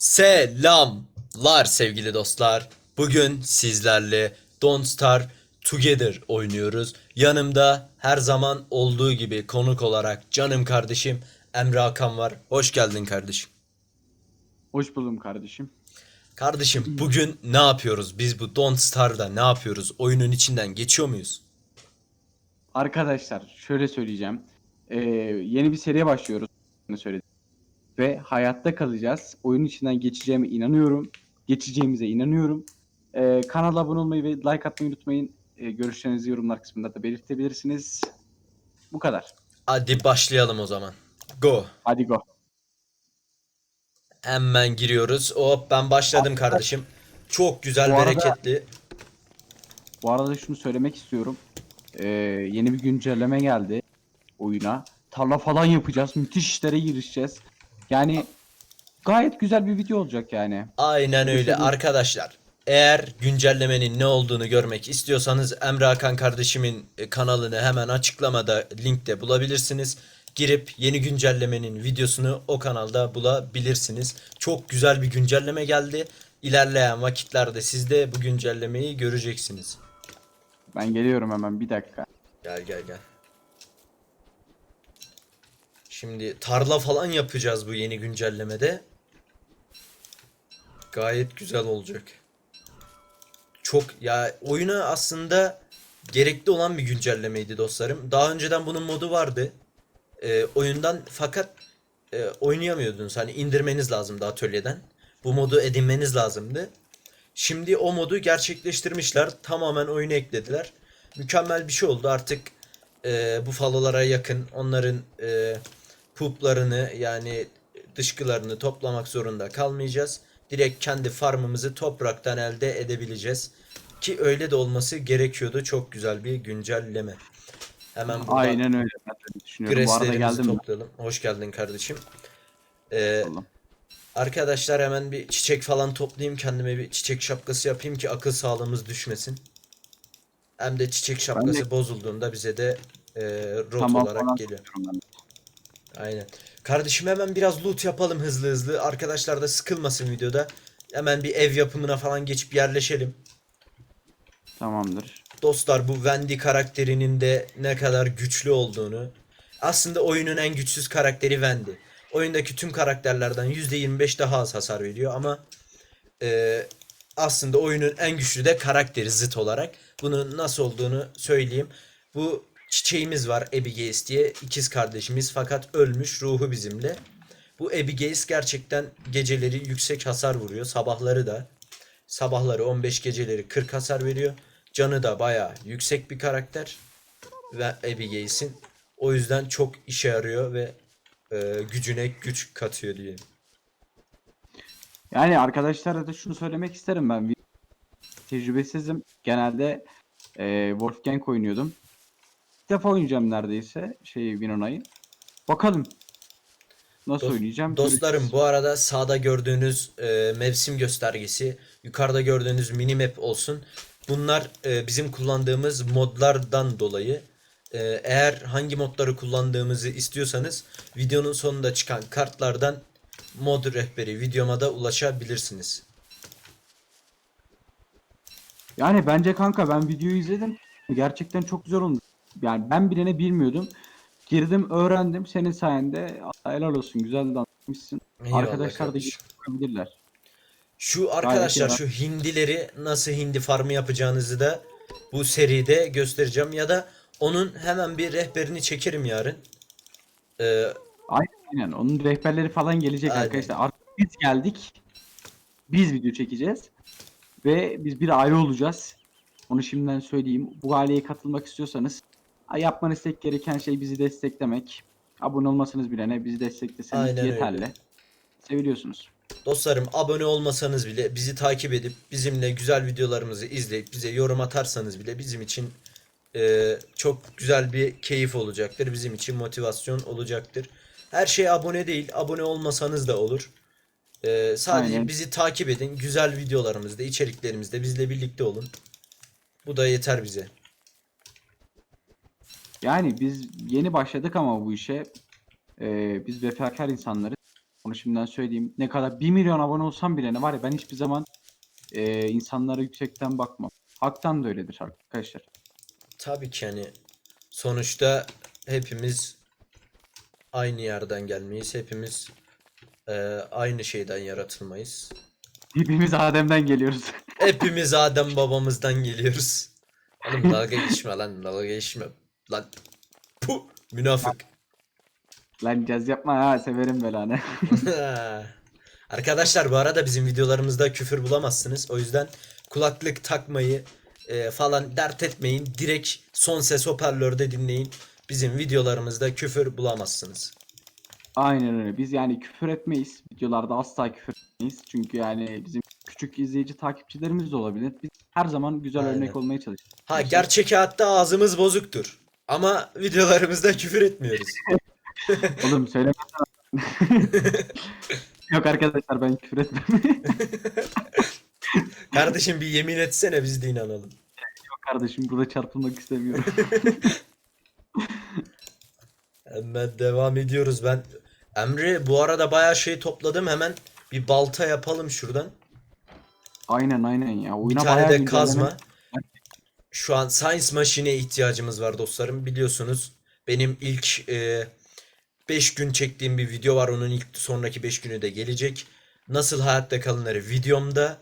Selamlar sevgili dostlar. Bugün sizlerle Don't Starve Together oynuyoruz. Yanımda her zaman olduğu gibi konuk olarak canım kardeşim Emre Hakan var. Hoş geldin kardeşim. Hoş buldum kardeşim. Kardeşim bugün ne yapıyoruz? Biz bu Don't Starve'da ne yapıyoruz? Oyunun içinden geçiyor muyuz? Arkadaşlar şöyle söyleyeceğim. Ee, yeni bir seriye başlıyoruz. Ne söyledim. Ve hayatta kalacağız. Oyunun içinden geçeceğime inanıyorum. Geçeceğimize inanıyorum. Ee, kanala abone olmayı ve like atmayı unutmayın. Ee, görüşlerinizi yorumlar kısmında da belirtebilirsiniz. Bu kadar. Hadi başlayalım o zaman. Go. Hadi go. Hemen giriyoruz. Hop ben başladım kardeşim. Çok güzel Bu arada- bereketli. Bu arada şunu söylemek istiyorum. Ee, yeni bir güncelleme geldi oyuna. Tarla falan yapacağız. Müthiş işlere girişeceğiz. Yani gayet güzel bir video olacak yani. Aynen öyle arkadaşlar. Eğer güncellemenin ne olduğunu görmek istiyorsanız Emre Hakan kardeşimin e, kanalını hemen açıklamada linkte bulabilirsiniz. Girip yeni güncellemenin videosunu o kanalda bulabilirsiniz. Çok güzel bir güncelleme geldi. İlerleyen vakitlerde siz de bu güncellemeyi göreceksiniz. Ben geliyorum hemen bir dakika. Gel gel gel. Şimdi tarla falan yapacağız bu yeni güncellemede. Gayet güzel olacak. Çok ya oyuna aslında gerekli olan bir güncellemeydi dostlarım. Daha önceden bunun modu vardı. Ee, oyundan fakat e, oynayamıyordunuz. Hani indirmeniz lazımdı atölyeden. Bu modu edinmeniz lazımdı. Şimdi o modu gerçekleştirmişler. Tamamen oyuna eklediler. Mükemmel bir şey oldu. Artık e, bu falolara yakın onların e, puplarını yani dışkılarını toplamak zorunda kalmayacağız. Direkt kendi farmımızı topraktan elde edebileceğiz. Ki öyle de olması gerekiyordu. Çok güzel bir güncelleme. Hemen buradan Aynen öyle. Ben de düşünüyorum. Bu arada geldim toplayalım. Hoş geldin kardeşim. Ee, Oğlum. arkadaşlar hemen bir çiçek falan toplayayım. Kendime bir çiçek şapkası yapayım ki akıl sağlığımız düşmesin. Hem de çiçek şapkası bozulduğunda bize de e, rot Tamam olarak geliyor. ben de. Aynen. Kardeşim hemen biraz loot yapalım hızlı hızlı. Arkadaşlar da sıkılmasın videoda. Hemen bir ev yapımına falan geçip yerleşelim. Tamamdır. Dostlar bu Wendy karakterinin de ne kadar güçlü olduğunu. Aslında oyunun en güçsüz karakteri Wendy. Oyundaki tüm karakterlerden %25 daha az hasar veriyor ama e, aslında oyunun en güçlü de karakteri zıt olarak. Bunun nasıl olduğunu söyleyeyim. Bu çiçeğimiz var Abigail diye ikiz kardeşimiz fakat ölmüş ruhu bizimle. Bu Abigail gerçekten geceleri yüksek hasar vuruyor. Sabahları da sabahları 15 geceleri 40 hasar veriyor. Canı da bayağı yüksek bir karakter ve Abigail'sin. O yüzden çok işe yarıyor ve e, gücüne güç katıyor diye. Yani arkadaşlara da şunu söylemek isterim ben. Tecrübesizim. Genelde e, Wolfgang oynuyordum. Defa oynayacağım neredeyse şey Winona'yı. Bakalım. Nasıl Dost- oynayacağım? Dostlarım bu arada sağda gördüğünüz e, mevsim göstergesi, yukarıda gördüğünüz minimap olsun. Bunlar e, bizim kullandığımız modlardan dolayı. E, eğer hangi modları kullandığımızı istiyorsanız videonun sonunda çıkan kartlardan mod rehberi videoma da ulaşabilirsiniz. Yani bence kanka ben videoyu izledim. Gerçekten çok güzel olmuş. Yani ben bilene bilmiyordum. Girdim öğrendim. Senin sayende helal olsun. Güzel de anlatmışsın. Eyvallah Arkadaşlar da kardeşim. gidip bakabilirler. Şu arkadaşlar şu hindileri nasıl hindi farmı yapacağınızı da bu seride göstereceğim ya da onun hemen bir rehberini çekerim yarın. Ee, Aynen. Onun rehberleri falan gelecek Aynen. arkadaşlar. Artık biz geldik. Biz video çekeceğiz. Ve biz bir aile olacağız. Onu şimdiden söyleyeyim. Bu aileye katılmak istiyorsanız yapmanız tek gereken şey bizi desteklemek. Abone olmasanız bile ne bizi destekleseniz Aynen öyle. yeterli. Seviliyorsunuz. dostlarım abone olmasanız bile bizi takip edip bizimle güzel videolarımızı izleyip bize yorum atarsanız bile bizim için e, çok güzel bir keyif olacaktır. Bizim için motivasyon olacaktır. Her şey abone değil. Abone olmasanız da olur. E, sadece Aynen. bizi takip edin. Güzel videolarımızda, içeriklerimizde bizle birlikte olun. Bu da yeter bize. Yani biz yeni başladık ama bu işe. Ee, biz vefakar insanlarız. Onu şimdiden söyleyeyim. Ne kadar 1 milyon abone olsam bile ne var ya ben hiçbir zaman e, insanlara yüksekten bakmam. Haktan da öyledir arkadaşlar. Tabii ki hani sonuçta hepimiz aynı yerden gelmeyiz. Hepimiz e, aynı şeyden yaratılmayız. Hepimiz Adem'den geliyoruz. Hepimiz Adem babamızdan geliyoruz. Oğlum dalga geçme lan dalga geçme. Lan Puh, münafık. Lan caz yapma ha severim belanı. Arkadaşlar bu arada bizim videolarımızda küfür bulamazsınız. O yüzden kulaklık takmayı e, falan dert etmeyin. Direkt son ses hoparlörde dinleyin. Bizim videolarımızda küfür bulamazsınız. Aynen öyle. Biz yani küfür etmeyiz. Videolarda asla küfür etmeyiz. Çünkü yani bizim küçük izleyici takipçilerimiz de olabilir. Biz her zaman güzel Aynen. örnek olmaya çalışıyoruz. Ha gerçek hayatta ağzımız bozuktur. Ama videolarımızda küfür etmiyoruz. Oğlum söyleme. Yok arkadaşlar ben küfür etmem. Kardeşim bir yemin etsene biz de inanalım. Yok kardeşim burada çarpılmak istemiyorum. Hemen devam ediyoruz ben. Emre bu arada bayağı şey topladım hemen bir balta yapalım şuradan. aynen aynen ya. Bir Oyuna tane bayağı de güncelleme- kazma. Şu an Science Machine'e ihtiyacımız var dostlarım. Biliyorsunuz benim ilk 5 gün çektiğim bir video var. Onun ilk sonraki 5 günü de gelecek. Nasıl hayatta kalınları videomda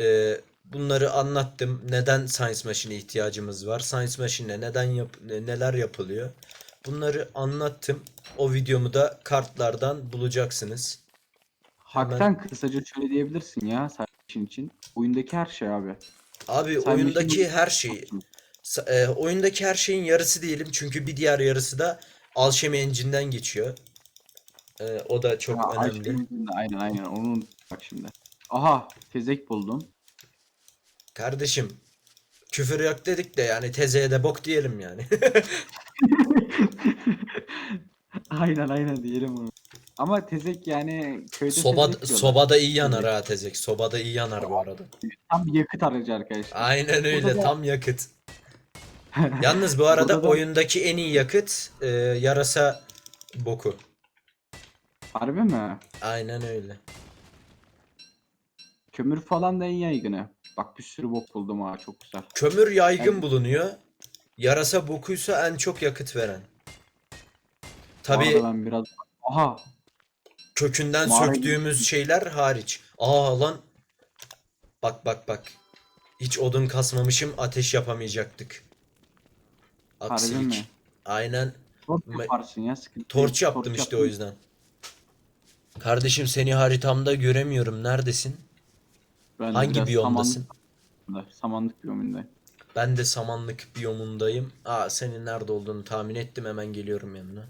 e, bunları anlattım. Neden Science Machine'e ihtiyacımız var? Science Machine'le neden yap neler yapılıyor? Bunları anlattım. O videomu da kartlardan bulacaksınız. Haktan kısaca şöyle diyebilirsin ya Sarışın için. Oyundaki her şey abi. Abi Sen oyundaki Machine'i- her şey Sa- e, oyundaki her şeyin yarısı diyelim çünkü bir diğer yarısı da Alchemy Engine'den geçiyor. E, o da çok Ha, önemli. De- Aynen aynen onu bak şimdi. Aha tezek buldum. Kardeşim küfür yok dedik de yani tezeye de bok diyelim yani. aynen aynen diyelim onu. Ama tezek yani köyde Soba, tezek diyorlar. sobada iyi yanar ha tezek. Sobada iyi yanar bu arada. Tam bir yakıt aracı arkadaşlar. Aynen öyle Burada da- tam yakıt. Yalnız bu arada Burada da- oyundaki en iyi yakıt e, yarasa boku. Harbi mi? Aynen öyle. Kömür falan da en yaygını. Bak bir sürü bok buldum ha çok güzel. Kömür yaygın Evet. bulunuyor. Yarasa bokuysa en çok yakıt veren. Bu Tabii arada ben biraz... Aha kökünden Mağara söktüğümüz şeyler hariç. Aa lan. Bak bak bak. Hiç odun kasmamışım ateş yapamayacaktık. harbi Aksilik. Aynen. Torç Me- yaparsın ya sıkıntı Torç yaptım işte o yüzden. Kardeşim seni haritamda göremiyorum. Neredesin? Ben Hangi biraz biyomdasın? Samanlık, samanlık biyomunda. Ben de samanlık biyomundayım. Aa senin nerede olduğunu tahmin ettim. Hemen geliyorum yanına.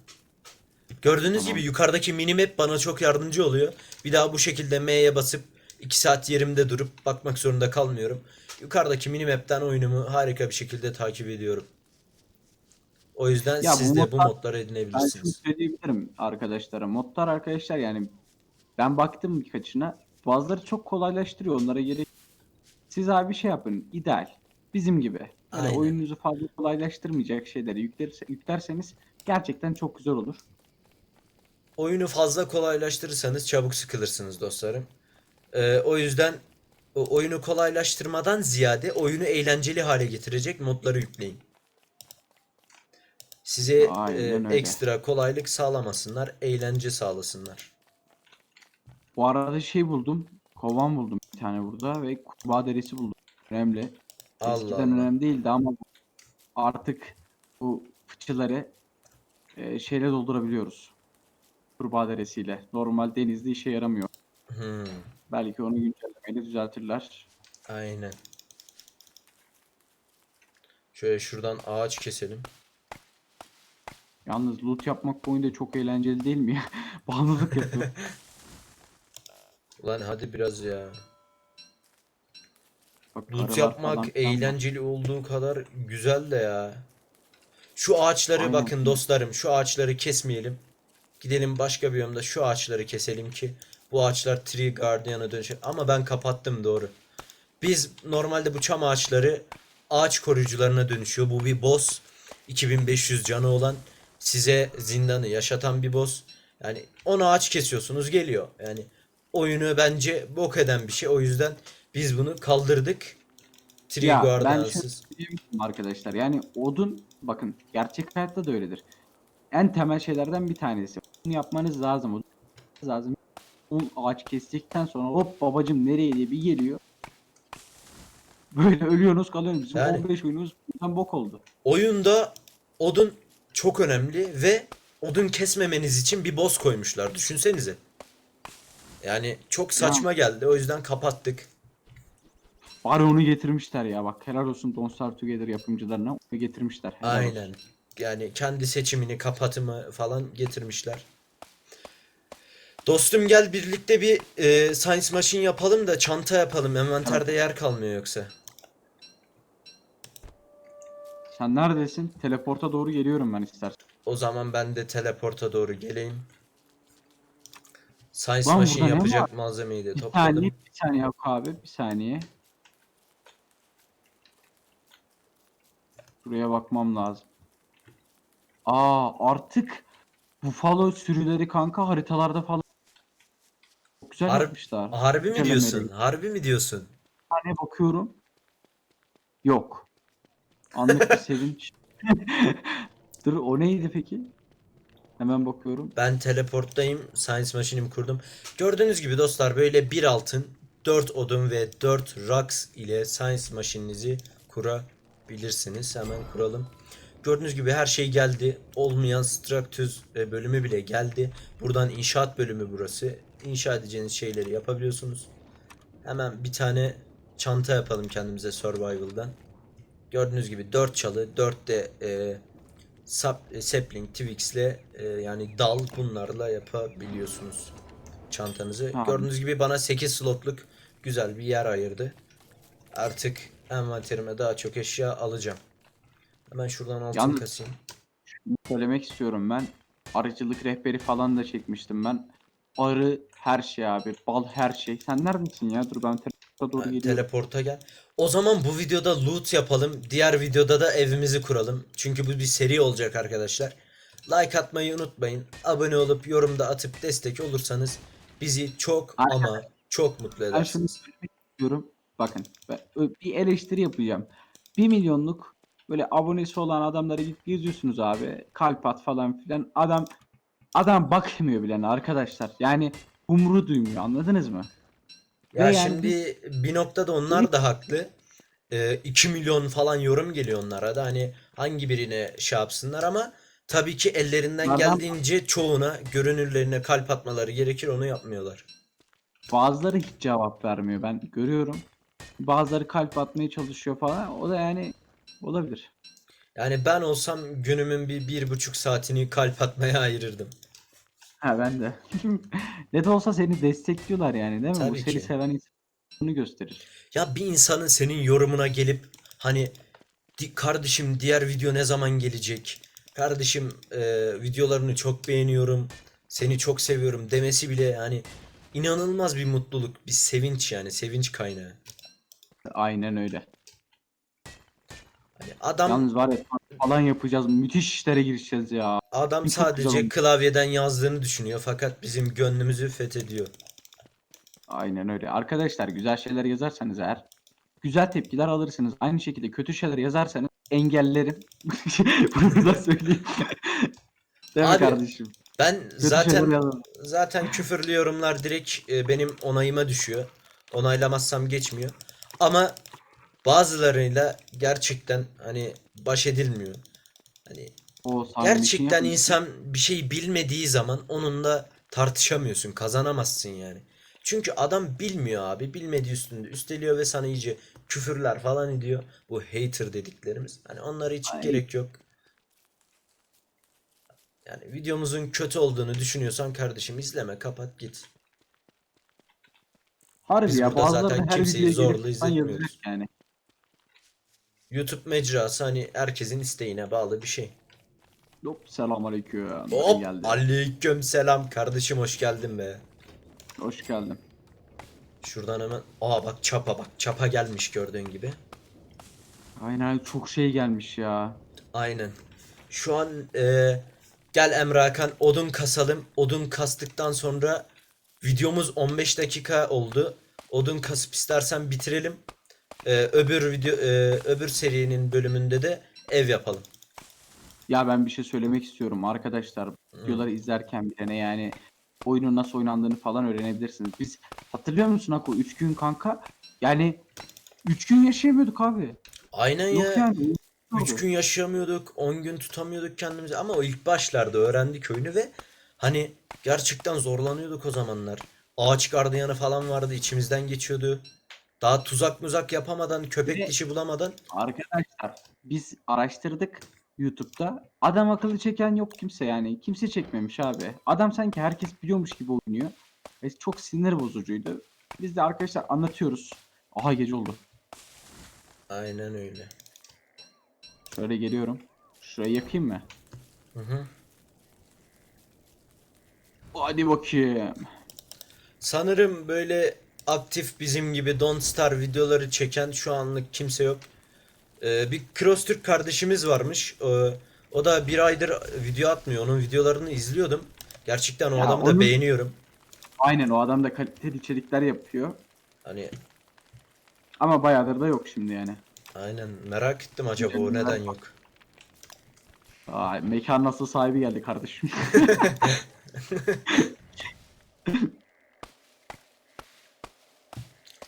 Gördüğünüz Tamam. gibi yukarıdaki minimap bana çok yardımcı oluyor. Bir daha bu şekilde M'ye basıp 2 saat yerimde durup bakmak zorunda kalmıyorum. Yukarıdaki minimap'ten oyunumu harika bir şekilde takip ediyorum. O yüzden Ya bu siz de bu modlar- modları Ben şunu edinebilirsiniz. söyleyebilirim arkadaşlara. Modlar arkadaşlar yani ben baktım birkaçına. Bazıları çok kolaylaştırıyor onlara gerek. Siz abi şey yapın ideal. Bizim gibi. Aynen. oyununuzu fazla kolaylaştırmayacak şeyleri yüklerse, yüklerseniz gerçekten çok güzel olur. Oyunu fazla kolaylaştırırsanız çabuk sıkılırsınız dostlarım. Ee, o yüzden oyunu kolaylaştırmadan ziyade oyunu eğlenceli hale getirecek modları yükleyin. Size Aynen e, öyle. ekstra kolaylık sağlamasınlar, eğlence sağlasınlar. Bu arada şey buldum. Kovan buldum bir tane burada ve kurbağa derisi buldum. Önemli. Allah Eskiden Allah. önemli değildi ama artık bu fıçıları e, şeyle doldurabiliyoruz. Kurbağa derisiyle. Normal denizde işe yaramıyor. Hmm, Belki onu güncellemeyle düzeltirler. aynen. Şöyle şuradan ağaç keselim. Yalnız loot yapmak bu oyunda çok eğlenceli değil mi ya? Bağımlılık yapıyor. Ulan hadi biraz ya. Bak, Loot yapmak falan eğlenceli olduğu kadar güzel de ya. Şu ağaçları Aynen. bakın dostlarım, şu ağaçları kesmeyelim. Gidelim başka bir yolda şu ağaçları keselim ki bu ağaçlar Tree Guardian'a dönüşür. Ama ben kapattım doğru. Biz normalde bu çam ağaçları ağaç koruyucularına dönüşüyor. Bu bir boss. 2500 canı olan size zindanı yaşatan bir boss. Yani 10 ağaç kesiyorsunuz geliyor. Yani oyunu bence bok eden bir şey. O yüzden biz bunu kaldırdık. Tree Ya ben arkadaşlar. Yani odun bakın gerçek hayatta da öyledir. En temel şeylerden bir tanesi. Bunu yapmanız lazım. Odun lazım. On ağaç kestikten sonra hop babacım nereye diye bir geliyor. Böyle ölüyorsunuz kalıyorsunuz. Bizim Yani- 15 oyunumuz bundan bok oldu. Oyunda odun çok önemli ve odun kesmemeniz için bir boss koymuşlar. Düşünsenize. Yani çok saçma geldi. O yüzden kapattık. Bari onu getirmişler ya bak helal olsun Don't Starve Together yapımcılarına onu getirmişler. Helal olsun. Aynen. Yani kendi seçimini, kapatımı falan getirmişler. Dostum gel birlikte bir e, Science Machine yapalım da çanta yapalım. Envanterde yer kalmıyor yoksa. Sen neredesin? Teleporta doğru geliyorum ben istersen. O zaman ben de teleporta doğru geleyim. Science Lan Machine burada ne yapacak malzemeyi de Bir topladım. saniye, bir saniye yok abi, bir saniye. Buraya bakmam lazım. Aa artık Buffalo sürüleri kanka haritalarda falan çok güzel Har- yapmışlar. Harbi mi diyorsun? Harbi mi diyorsun? saniye bakıyorum. Yok. Anlık bir sevinç. Dur o neydi peki? Hemen bakıyorum. Ben teleporttayım. Science Machine'imi kurdum. Gördüğünüz gibi dostlar böyle bir altın, 4 odun ve 4 rocks ile Science Machine'inizi kurabilirsiniz. Hemen kuralım. Gördüğünüz gibi her şey geldi. Olmayan Structures e, bölümü bile geldi. Buradan inşaat bölümü burası. İnşa edeceğiniz şeyleri yapabiliyorsunuz. Hemen bir tane çanta yapalım kendimize Survival'dan. Gördüğünüz gibi 4 çalı, 4 de e, sap, e, sapling, twigs'le e, yani dal bunlarla yapabiliyorsunuz çantanızı. Tamam. Gördüğünüz gibi bana 8 slotluk güzel bir yer ayırdı. Artık envanterime daha çok eşya alacağım. Hemen şuradan altın Yalnız- kasayım. söylemek istiyorum ben. Arıcılık rehberi falan da çekmiştim ben. Arı her şey abi. Bal her şey. Sen neredesin ya? Dur ben teleporta doğru Ha, geliyorum. teleporta gel. O zaman bu videoda loot yapalım. Diğer videoda da evimizi kuralım. Çünkü bu bir seri olacak arkadaşlar. Like atmayı unutmayın. Abone olup yorumda atıp destek olursanız bizi çok ama çok mutlu ben şunu edersiniz. söylemek istiyorum. Bakın ben bir eleştiri yapacağım. 1 milyonluk böyle abonesi olan adamları gidip geziyorsunuz abi. Kalp at falan filan. Adam adam bakmıyor bile arkadaşlar. Yani umru duymuyor anladınız mı? Ya Ve yani şimdi bir noktada onlar da haklı. Ee, 2 milyon falan yorum geliyor onlara da hani hangi birine şey yapsınlar ama tabii ki ellerinden Bunlardan- geldiğince çoğuna görünürlerine kalp atmaları gerekir onu yapmıyorlar. Bazıları hiç cevap vermiyor. Ben görüyorum. Bazıları kalp atmaya çalışıyor falan. O da yani olabilir. Yani ben olsam günümün bir, bir buçuk saatini kalp atmaya ayırırdım. Ha ben de. ne de olsa seni destekliyorlar yani değil mi? Bu Tabii seni ki. seven insan bunu gösterir. Ya bir insanın senin yorumuna gelip hani "Di- kardeşim diğer video ne zaman gelecek? Kardeşim e, videolarını çok beğeniyorum. Seni çok seviyorum demesi bile yani inanılmaz bir mutluluk, bir sevinç yani sevinç kaynağı. Aynen öyle. Hani adam Yalnız var ya falan yapacağız. Müthiş işlere girişeceğiz ya. adam çok sadece güzel klavyeden yazdığını düşünüyor fakat bizim gönlümüzü fethediyor. Aynen öyle. Arkadaşlar güzel şeyler yazarsanız eğer güzel tepkiler alırsınız. Aynı şekilde kötü şeyler yazarsanız engellerim. Bunu da söyleyeyim. Değil mi Abi, kardeşim? Ben Kötü zaten şeyler yazın. Zaten küfürlü yorumlar direkt e, benim onayıma düşüyor. Onaylamazsam geçmiyor. Ama bazılarıyla gerçekten hani baş edilmiyor. Hani O gerçekten insan bir şey bilmediği zaman onunla tartışamıyorsun, kazanamazsın yani. Çünkü adam bilmiyor abi, bilmediği üstünde üsteliyor ve sana iyice küfürler falan ediyor. Bu hater dediklerimiz. Hani onlara hiç Ay. gerek yok. Yani videomuzun kötü olduğunu düşünüyorsan kardeşim izleme, kapat git. Harbi Biz ya bazıları her videoya zorla izletmiyoruz. yani. YouTube mecrası hani herkesin isteğine bağlı bir şey. Hop selamünaleyküm. Hop geldi. aleyküm selam kardeşim hoş geldin be. Hoş geldin. Şuradan hemen aa bak çapa bak çapa gelmiş gördüğün gibi. Aynen çok şey gelmiş ya. Aynen. Şu an e, Gel Emre Hakan odun kasalım. Odun kastıktan sonra videomuz 15 dakika oldu. Odun kasıp istersen bitirelim. Ee, öbür video e, öbür serinin bölümünde de ev yapalım. Ya ben bir şey söylemek istiyorum arkadaşlar. Videoları izlerken bile ne yani oyunun nasıl oynandığını falan öğrenebilirsiniz. Biz hatırlıyor musun Ako 3 gün kanka yani 3 gün yaşayamıyorduk abi. Aynen Yok ya. yani. 3 gün yaşayamıyorduk, 10 gün tutamıyorduk kendimizi ama o ilk başlarda öğrendik oyunu ve hani gerçekten zorlanıyorduk o zamanlar. Ağaç gardiyanı falan vardı içimizden geçiyordu. Daha tuzak muzak yapamadan, köpek Ve- dişi bulamadan Arkadaşlar biz araştırdık YouTube'da. Adam akıllı çeken yok kimse yani. Kimse çekmemiş abi. Adam sanki herkes biliyormuş gibi oynuyor. Ve çok sinir bozucuydu. Biz de arkadaşlar anlatıyoruz. Aha gece oldu. aynen öyle. Şöyle geliyorum. Şurayı yakayım mı? Hı hı. Hadi bakayım. Sanırım böyle aktif bizim gibi Don't Star videoları çeken şu anlık kimse yok. Ee, bir Cross Türk kardeşimiz varmış. Ee, o da bir aydır video atmıyor. Onun videolarını izliyordum. Gerçekten o Ya adamı da onun- beğeniyorum. Aynen o adam da kaliteli içerikler yapıyor. Hani Ama bayağıdır da yok şimdi yani. aynen merak ettim acaba o neden yok. Aa, mekan nasıl sahibi geldi kardeşim.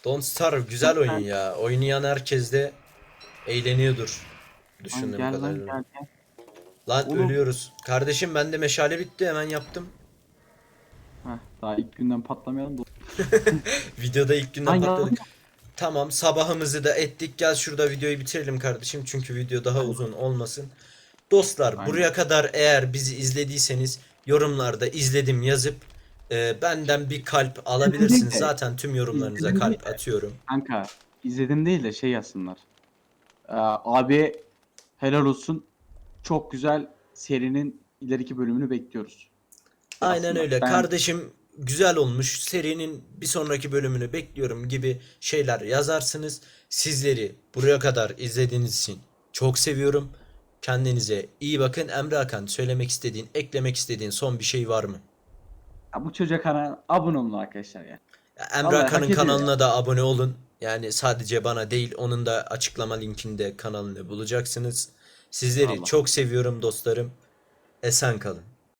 Don't Starve güzel oyun ya. Oynayan herkes de eğleniyordur. Düşündüğüm gel lan kadarıyla. gel gel. Lan Oğlum. ölüyoruz. Kardeşim bende meşale bitti hemen yaptım. Heh, daha ilk günden patlamayalım da. Videoda ilk günden Lan patladık. Tamam sabahımızı da ettik. Gel şurada videoyu bitirelim kardeşim. Çünkü video daha uzun olmasın. Dostlar Aynen. buraya kadar eğer bizi izlediyseniz yorumlarda izledim yazıp e, benden bir kalp alabilirsiniz. Zaten tüm yorumlarınıza kalp atıyorum. Kanka izledim değil de şey yazsınlar. Ee, abi helal olsun. Çok güzel serinin ileriki bölümünü bekliyoruz. Aynen Aslında öyle. ben- Kardeşim güzel olmuş. Serinin bir sonraki bölümünü bekliyorum gibi şeyler yazarsınız. Sizleri buraya kadar izlediğiniz için çok seviyorum. Kendinize iyi bakın. Emre Hakan söylemek istediğin, eklemek istediğin son bir şey var mı? Ya bu çocuğa kanala abone olun arkadaşlar ya. Ya Emre Vallahi Hakan'ın hak ediyor kanalına da abone olun. Yani sadece bana değil, onun da açıklama linkinde kanalını bulacaksınız. Sizleri Vallahi. çok seviyorum dostlarım. Esen kalın.